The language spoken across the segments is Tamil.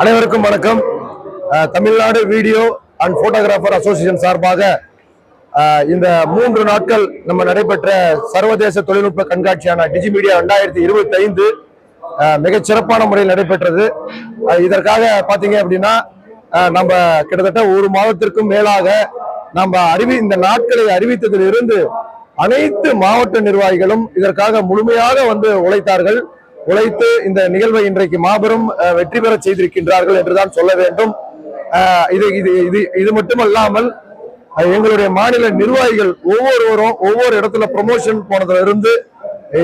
அனைவருக்கும் வணக்கம். Tamil Nadu video and photographer association சார்பாக இந்த மூன்று நாட்கள் நம்ம நடைபெற்ற சர்வதேச தொழில்நுட்ப கண்காட்சியான டிஜி மீடியா ரெண்டாயிரத்தி இருபத்தி ஐந்து மிகச்சிறப்பான முறையில் நடைபெற்றது. இதற்காக பார்த்தீங்க அப்படின்னா நம்ம கிட்டத்தட்ட ஒரு மாதத்திற்கும் மேலாக நம்ம அறிவி இந்த நாட்களை அறிவித்ததில் இருந்து அனைத்து மாவட்ட நிர்வாகிகளும் இதற்காக முழுமையாக வந்து உழைத்தார்கள். உழைத்து இந்த நிகழ்வை இன்றைக்கு மாபெரும் வெற்றி பெற செய்திருக்கின்றார்கள் என்றுதான் சொல்ல வேண்டும். இது இது இது இது மட்டுமல்லாமல் எங்களுடைய மாநில நிர்வாகிகள் ஒவ்வொருவரும் ஒவ்வொரு இடத்துல ப்ரொமோஷன் போனதுல இருந்து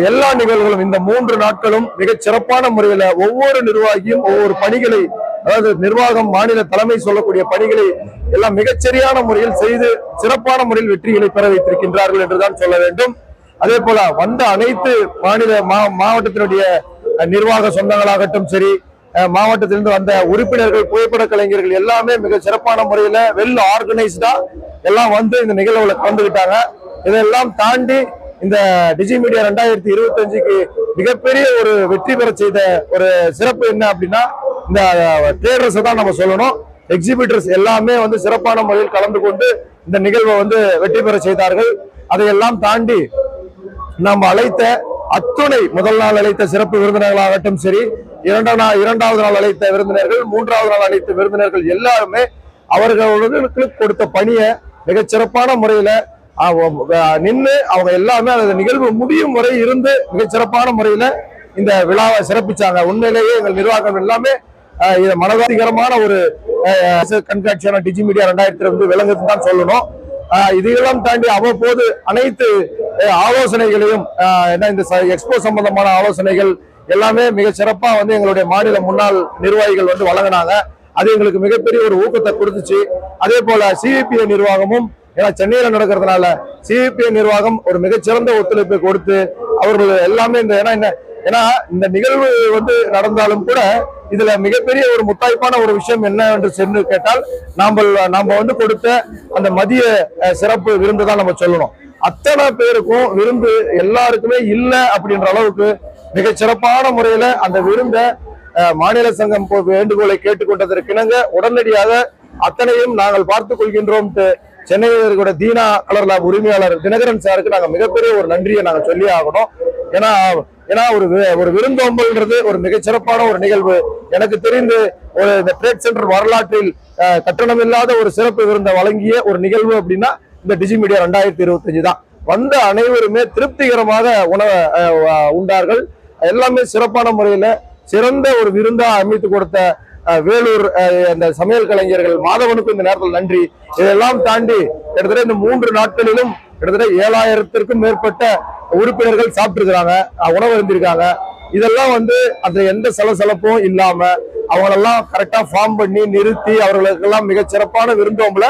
எல்லா நிகழ்வுகளும் இந்த மூன்று நாட்களும் மிக சிறப்பான முறையில ஒவ்வொரு நிர்வாகியும் ஒவ்வொரு பணிகளை அதாவது நிர்வாகம் மாநில தலைமை சொல்லக்கூடிய பணிகளை எல்லாம் மிகச்சரியான முறையில் செய்து சிறப்பான முறையில் வெற்றிகளை பெற வைத்திருக்கின்றார்கள் என்றுதான் சொல்ல வேண்டும். அதே போல வந்த அனைத்து மாநில மா- மாவட்டத்தினுடைய நிர்வாக சொந்தங்களாகட்டும் சரி மாவட்டத்திலிருந்து வந்த உறுப்பினர்கள் புகைப்பட கலைஞர்கள் எல்லாமே மிக சிறப்பான முறையில வெல் ஆர்கனைஸ்டா எல்லாம் வந்து இந்த நிகழ்வுல கலந்துக்கிட்டாங்க இதெல்லாம் தாண்டி இந்த டிஜி மீடியா ரெண்டாயிரத்தி இருபத்தி அஞ்சுக்கு மிகப்பெரிய ஒரு வெற்றி பெற செய்த ஒரு சிறப்பு என்ன அப்படின்னா இந்த ட்ரேடர்ஸ் தான் நம்ம சொல்லணும். எக்ஸிபிட்டர்ஸ் எல்லாமே வந்து சிறப்பான முறையில் கலந்து கொண்டு இந்த நிகழ்வை வந்து வெற்றி பெற செய்தார்கள். அதையெல்லாம் தாண்டி நாம் அழைத்த அத்துணை முதல் நாள் அழைத்த சிறப்பு விருந்தினர்களாகட்டும் சரி இரண்டாம் நாள் இரண்டாவது நாள் அழைத்த விருந்தினர்கள் மூன்றாவது நாள் அழைத்த விருந்தினர்கள் எல்லாருமே அவர்களுக்கு கொடுத்த பணியை மிகச்சிறப்பான முறையில நின்று அவங்க எல்லாமே அந்த நிகழ்வு முடியும் முறை இருந்து மிகச்சிறப்பான முறையில இந்த விழாவை சிறப்பிச்சாங்க. உண்மையிலேயே எங்கள் நிர்வாகம் எல்லாமே மனதாதிகரமான ஒரு கண்காட்சியான டிஜி மீடியா ரெண்டாயிரத்தி வந்து விளங்குதுன்னு தான் சொல்லணும். இதையெல்லாம் தாண்டி அவ்வப்போது அனைத்து ஆலோசனைகளையும் என்ன இந்த எக்ஸ்போ சம்பந்தமான ஆலோசனைகள் எல்லாமே மிக சிறப்பா வந்து எங்களுடைய மாநில முன்னாள் நிர்வாகிகள் வந்து வழங்கினாங்க. அது எங்களுக்கு மிகப்பெரிய ஒரு ஊக்கத்தை கொடுத்துச்சு. அதே போல சிபிஐ நிர்வாகமும் ஏன்னா சென்னையில நடக்கிறதுனால சிபிஐ நிர்வாகம் ஒரு மிகச்சிறந்த ஒத்துழைப்பை கொடுத்து அவர்கள் எல்லாமே இந்த ஏன்னா என்ன ஏன்னா இந்த நிகழ்வு வந்து நடந்தாலும் கூட இதுல மிகப்பெரிய ஒரு முத்தாய்ப்பான ஒரு விஷயம் என்ன என்று சென்று கேட்டால் நாம நாம வந்து கொடுத்த அந்த மதிய சிறப்பு விருந்து தான் நம்ம சொல்லணும். அத்தனை பேருக்கும் விருந்து எல்லாருக்குமே இல்லை அப்படின்ற அளவுக்கு மிக சிறப்பான முறையில அந்த விருந்தை மாநில சங்கம் வேண்டுகோளை கேட்டுக்கொண்டதற்கிணங்க உடனடியாக அத்தனையும் நாங்கள் பார்த்துக் கொள்கின்றோம். சென்னையில தீனா கலர் லேப் உரிமையாளர் தினகரன் சாருக்கு நாங்க மிகப்பெரிய ஒரு நன்றியை நாங்க சொல்லி ஆகணும். ஏன்னா ஏன்னா ஒரு ஒரு விருந்தோம்பல்ன்றது ஒரு மிகச்சிறப்பான ஒரு நிகழ்வு. எனக்கு தெரிந்து ஒரு இந்த ட்ரேட் சென்டர் வரலாற்றில் கட்டணம் கட்டணமில்லாத ஒரு சிறப்பு விருந்தை வழங்கிய ஒரு நிகழ்வு அப்படின்னா இந்த டிஜி மீடியா ரெண்டாயிரத்தி இருபத்தஞ்சு தான். வந்த அனைவருமே திருப்திகரமாக உணவை உண்டார்கள். எல்லாமே சிறப்பான முறையில் சிறந்த ஒரு விருந்தா அமைத்து கொடுத்த வேலூர் அந்த சமையல் கலைஞர்கள் மாதவனுக்கும் இந்த நேரத்தில் நன்றி. இதெல்லாம் தாண்டி கிட்டத்தட்ட இந்த மூன்று நாட்களிலும் கிட்டத்தட்ட ஏழாயிரத்திற்கும் மேற்பட்ட உறுப்பினர்கள் சாப்பிட்டுருக்காங்க உணவு இருந்திருக்காங்க. இதெல்லாம் வந்து அந்த எந்த சலசலப்பும் இல்லாம அவங்களெல்லாம் கரெக்டா ஃபார்ம் பண்ணி நிறுத்தி அவர்களுக்கெல்லாம் மிக சிறப்பான விருந்தோம்பல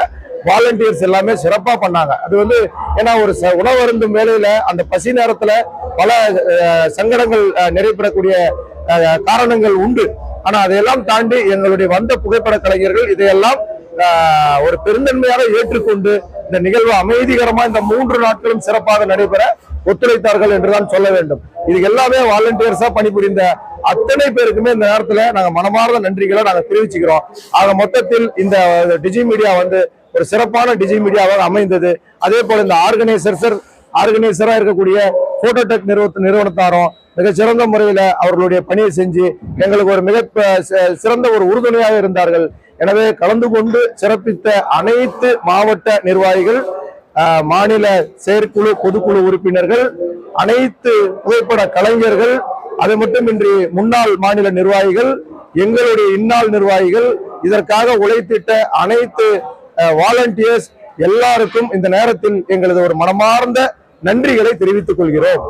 வாலண்டியர்ஸ் எல்லாமே சிறப்பா பண்ணாங்க. அது வந்து ஏன்னா ஒரு ச- உணவு அருந்தும் வேலையில அந்த பசி நேரத்துல பல சங்கடங்கள் நிறைவேறக்கூடிய காரணங்கள் உண்டு. ஆனா அதையெல்லாம் தாண்டி எங்களுடைய வந்த புகைப்பட கலைஞர்கள் இதையெல்லாம் ஒரு பெருந்தன்மையாக ஏற்றுக்கொண்டு இந்த நிகழ்வு அமைதிகரமா இந்த மூன்று நாட்களும் சிறப்பாக நடைபெற ஒத்துழைத்தார்கள் என்றுதான் சொல்ல வேண்டும். இது எல்லாமே வாலண்டியர்ஸா பணிபுரிந்த அத்தனை பேருக்குமே இந்த நேரத்துல நாங்க மனமார்ந்த நன்றிகளை நாங்க தெரிவிச்சுக்கிறோம். ஆக மொத்தத்தில் இந்த டிஜி மீடியா வந்து ஒரு சிறப்பான டிஜி மீடியாவாக அமைந்தது. அதே போல இந்த ஆர்கனைசர்ஸ் ஆர்கனைசரா இருக்கக்கூடிய போட்டோடெக் நிறுவன நிறுவனத்தாரும் மிக சிறந்த முறையில அவர்களுடைய பணியை செஞ்சு எங்களுக்கு ஒரு மிக சிறந்த ஒரு உறுதுணையாக இருந்தார்கள். எனவே கலந்து கொண்டு சிறப்பித்த அனைத்து மாவட்ட நிர்வாகிகள் மாநில செயற்குழு பொதுக்குழு உறுப்பினர்கள் அனைத்து புகைப்பட கலைஞர்கள் அது மட்டுமின்றி முன்னாள் மாநில நிர்வாகிகள் எங்களுடைய இந்நாள் நிர்வாகிகள் இதற்காக உழைத்திட்ட அனைத்து வாலண்டியர்ஸ் எல்லாருக்கும் இந்த நேரத்தில் எங்களது ஒரு மனமார்ந்த நன்றிகளை தெரிவித்துக் கொள்கிறோம்.